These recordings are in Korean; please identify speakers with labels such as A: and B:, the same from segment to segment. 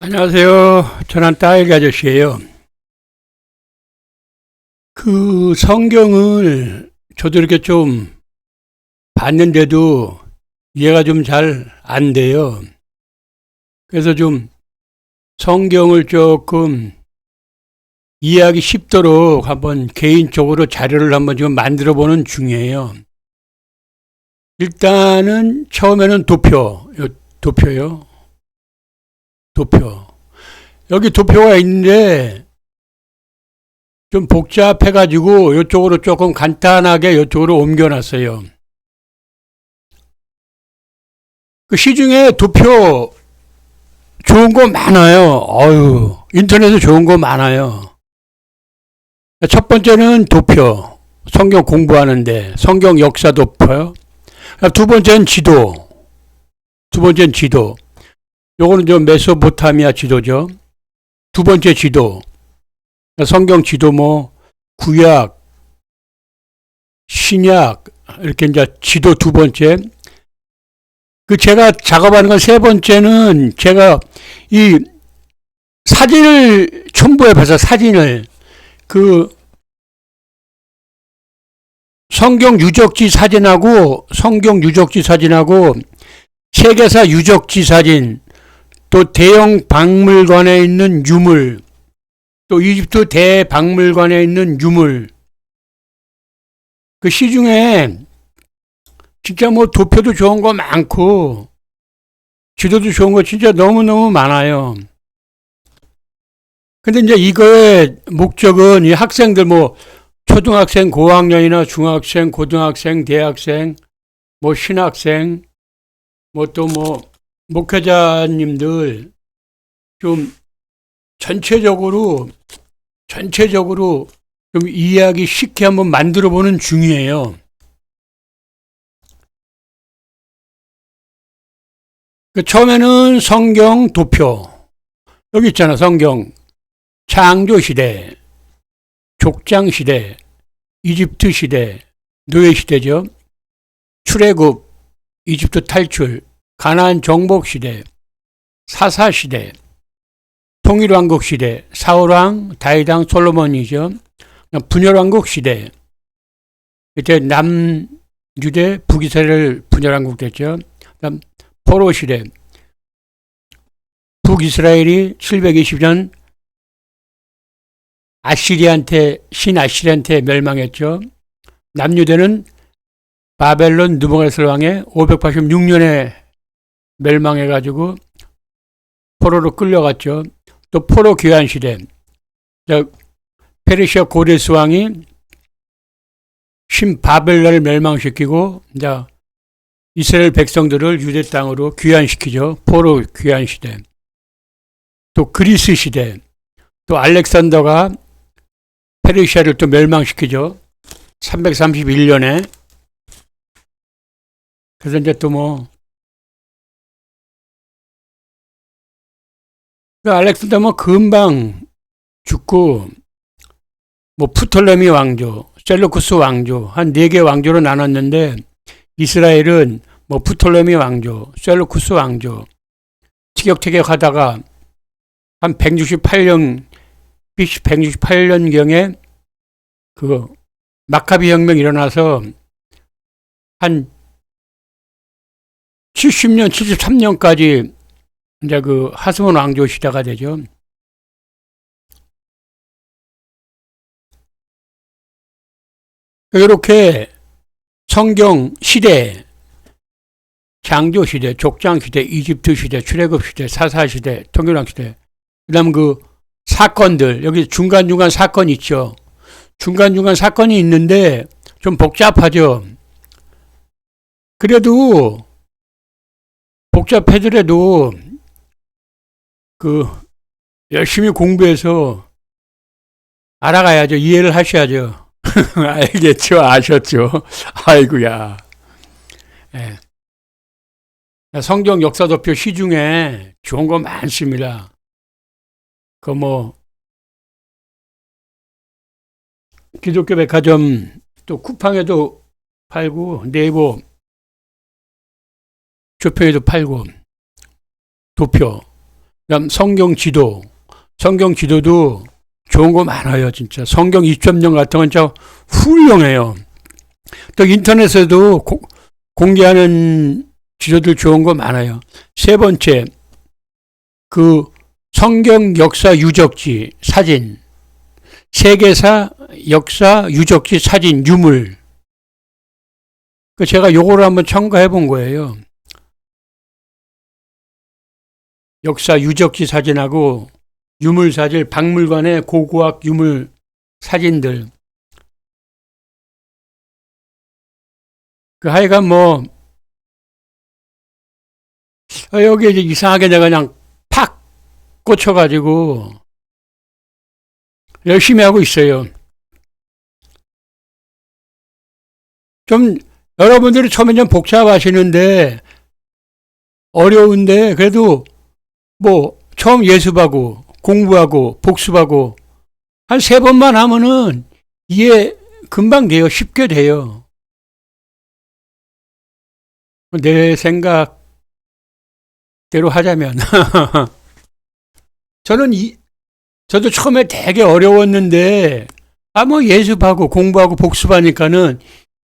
A: 안녕하세요. 저는 딸기 아저씨예요. 그 성경을 저도 이렇게 좀 봤는데도 이해가 좀 잘 안 돼요. 그래서 좀 성경을 조금 이해하기 쉽도록 한번 개인적으로 자료를 한번 좀 만들어 보는 중이에요. 일단은 처음에는 도표, 요 도표요. 도표. 여기 도표가 있는데 좀 복잡해가지고 이쪽으로 조금 간단하게 이쪽으로 옮겨놨어요. 그 시중에 도표 좋은 거 많아요. 어유 인터넷에 좋은 거 많아요. 첫 번째는 도표. 성경 공부하는데 성경 역사 도표요. 두 번째는 지도. 두 번째는 지도. 요거는 좀 메소포타미아 지도죠. 두 번째 지도. 성경 지도 뭐 구약, 신약 이렇게 이제 지도 두 번째. 그 제가 작업하는 건 세 번째는 제가 이 사진을 첨부해 봐서 사진을 그 성경 유적지 사진하고 성경 유적지 사진하고 세계사 유적지 사진 또 대형 박물관에 있는 유물, 또 이집트 대박물관에 있는 유물, 그 시중에 진짜 뭐 도표도 좋은 거 많고, 지도도 좋은 거 진짜 너무너무 많아요. 근데 이제 이거의 목적은 이 학생들 뭐 초등학생, 고학년이나 중학생, 고등학생, 대학생, 뭐 신학생, 뭐 또뭐 뭐 목회자님들 좀 전체적으로 전체적으로 좀 이해하기 쉽게 한번 만들어 보는 중이에요. 그 처음에는 성경 도표 여기 있잖아 성경 창조 시대, 족장 시대, 이집트 시대, 노예 시대죠. 출애굽, 이집트 탈출, 가나안 정복 시대, 사사 시대, 통일 왕국 시대, 사울 왕, 다윗 왕, 솔로몬이죠. 분열 왕국 시대. 이때 남유대, 북이스라엘 분열 왕국 됐죠. 그다음 포로 시대. 북이스라엘이 720년 아시리한테 신아시리한테 멸망했죠. 남유대는 바벨론 느부갓네살 왕의 586년에 멸망해가지고 포로로 끌려갔죠. 또 포로 귀환 시대. 페르시아 고레스 왕이 신바벨론을 멸망시키고 이제 이스라엘 백성들을 유대 땅으로 귀환시키죠. 포로 귀환 시대. 또 그리스 시대. 또 알렉산더가 페르시아를 또 멸망시키죠. 331년에. 그래서 이제 또 뭐 알렉산더는 뭐 금방 죽고 뭐 프톨레미 왕조, 셀루쿠스 왕조 한 네 개 왕조로 나눴는데 이스라엘은 뭐 프톨레미 왕조, 셀루쿠스 왕조 티격태격 하다가 한 168년 BC 168년 경에 그 마카비 혁명 일어나서 한 70년, 73년까지 이제 그 하스몬 왕조 시대가 되죠. 이렇게 성경 시대, 장조 시대, 족장 시대, 이집트 시대, 출애굽 시대, 사사 시대, 통일왕 시대, 그다음 그 사건들 여기 중간 중간 사건 있죠. 중간 중간 사건이 있는데 좀 복잡하죠. 그래도 복잡해더라도 그 열심히 공부해서 알아가야죠. 이해를 하셔야죠. 알겠죠? 아셨죠? 아이구야 예. 성경 역사도표 시중에 좋은 거 많습니다. 그 뭐 기독교 백화점 또 쿠팡에도 팔고 네이버 쇼핑에도 팔고 도표 그다음 성경 지도, 성경 지도도 좋은 거 많아요, 진짜. 성경 2.0 같은 건 진짜 훌륭해요. 또 인터넷에도 고- 공개하는 지도들 좋은 거 많아요. 세 번째, 그 성경 역사 유적지 사진, 세계사 역사 유적지 사진 유물. 그 제가 요거를 한번 첨가해 본 거예요. 역사 유적지 사진하고 유물 사진, 박물관의 고고학 유물 사진들. 그 하여간 뭐, 어, 여기 이제 이상하게 내가 그냥 팍 꽂혀가지고 열심히 하고 있어요. 좀, 여러분들이 처음에 좀 복잡하시는데, 어려운데, 그래도 뭐, 처음 예습하고, 공부하고, 복습하고, 한 세 번만 하면은 이해 금방 돼요. 쉽게 돼요. 내 생각대로 하자면. 저는 이, 저도 처음에 되게 어려웠는데, 아, 뭐 예습하고 공부하고 복습하니까는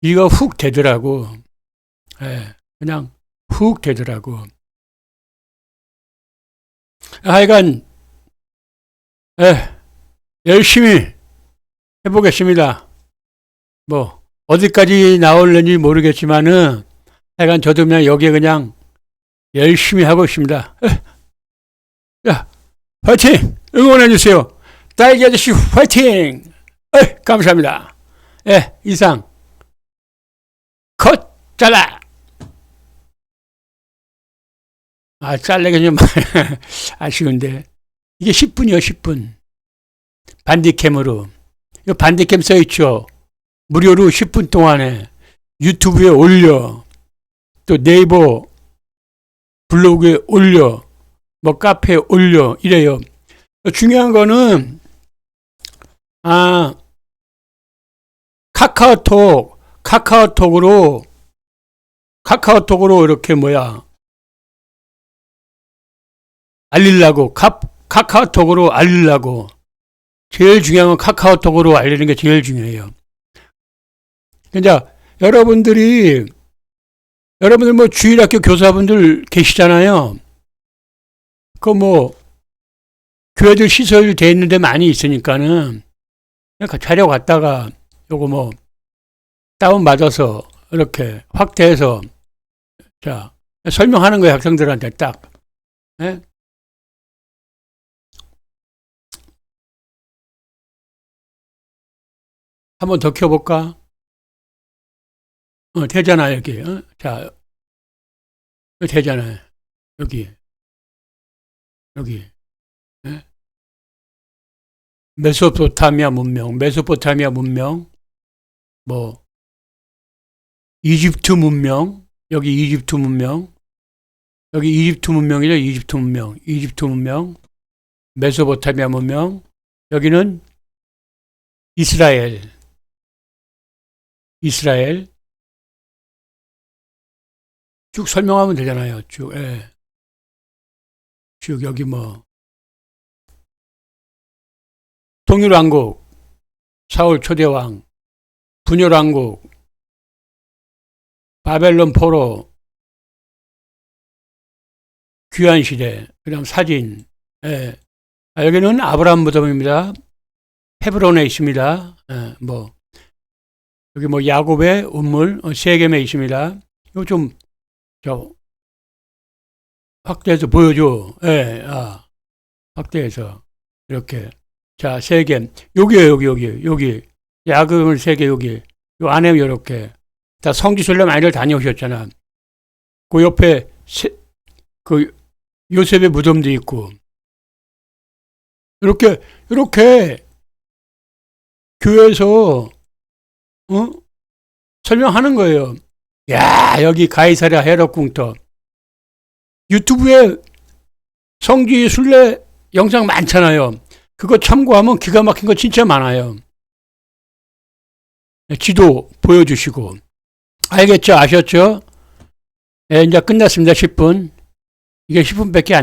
A: 이거 훅 되더라고. 예, 그냥 훅 되더라고. 하여간, 예, 열심히 해보겠습니다. 뭐, 어디까지 나올는지 모르겠지만은, 하여간 저도 그냥 여기에 그냥 열심히 하고 있습니다. 에, 야, 화이팅! 응원해주세요. 딸기 아저씨 화이팅! 에, 감사합니다. 예, 이상. 컷! 잘라! 아, 잘래가 좀 아쉬운데. 이게 10분이요, 10분. 반디캠으로. 이 반디캠 써있죠. 무료로 10분 동안에 유튜브에 올려. 또 네이버 블로그에 올려. 뭐 카페에 올려. 이래요. 중요한 거는, 아, 카카오톡, 카카오톡으로, 카카오톡으로 이렇게 뭐야, 알리려고, 카, 카카오톡으로 알리려고. 제일 중요한 건 카카오톡으로 알리는 게 제일 중요해요. 이제 여러분들이, 여러분들 뭐 주일학교 교사분들 계시잖아요. 그 뭐, 교회들 시설 돼 있는데 많이 있으니까는, 그냥 자료 갖다가 요거 뭐, 다운 받아서 이렇게 확대해서, 자, 설명하는 거예요, 학생들한테 딱. 예? 한 번 더 켜볼까? 어, 되잖아, 여기. 어? 자, 여기 되잖아요. 여기. 여기. 예? 메소포타미아 문명, 메소포타미아 문명, 뭐, 이집트 문명, 여기 이집트 문명, 여기 이집트 문명이죠, 이집트 문명, 이집트 문명, 메소포타미아 문명, 여기는 이스라엘, 이스라엘, 쭉 설명하면 되잖아요, 쭉, 예. 쭉 여기 뭐, 동일왕국, 사울 초대왕, 분열왕국, 바벨론 포로, 귀환 시대, 그 다음 사진, 예. 아, 여기는 아브라함 무덤입니다. 헤브론에 있습니다. 예, 뭐, 여기 뭐 야곱의 운물, 어, 세겜에 있습니다. 이거 좀, 저, 확대해서 보여줘. 예, 아, 확대해서. 이렇게. 자, 세겜. 여기에요, 여기, 여기, 여기. 야금을 세 개, 여기. 요 안에 이렇게. 다 성지순례 많이들 다녀오셨잖아. 그 옆에 세, 그 요셉의 무덤도 있고. 이렇게, 이렇게 교회에서, 어? 설명하는 거예요. 야, 여기 가이사랴 헤롯 궁터. 유튜브에 성지 순례 영상 많잖아요. 그거 참고하면 기가 막힌 거 진짜 많아요. 지도 보여주시고. 알겠죠? 아셨죠? 예, 이제 끝났습니다. 10분. 이게 10분밖에 안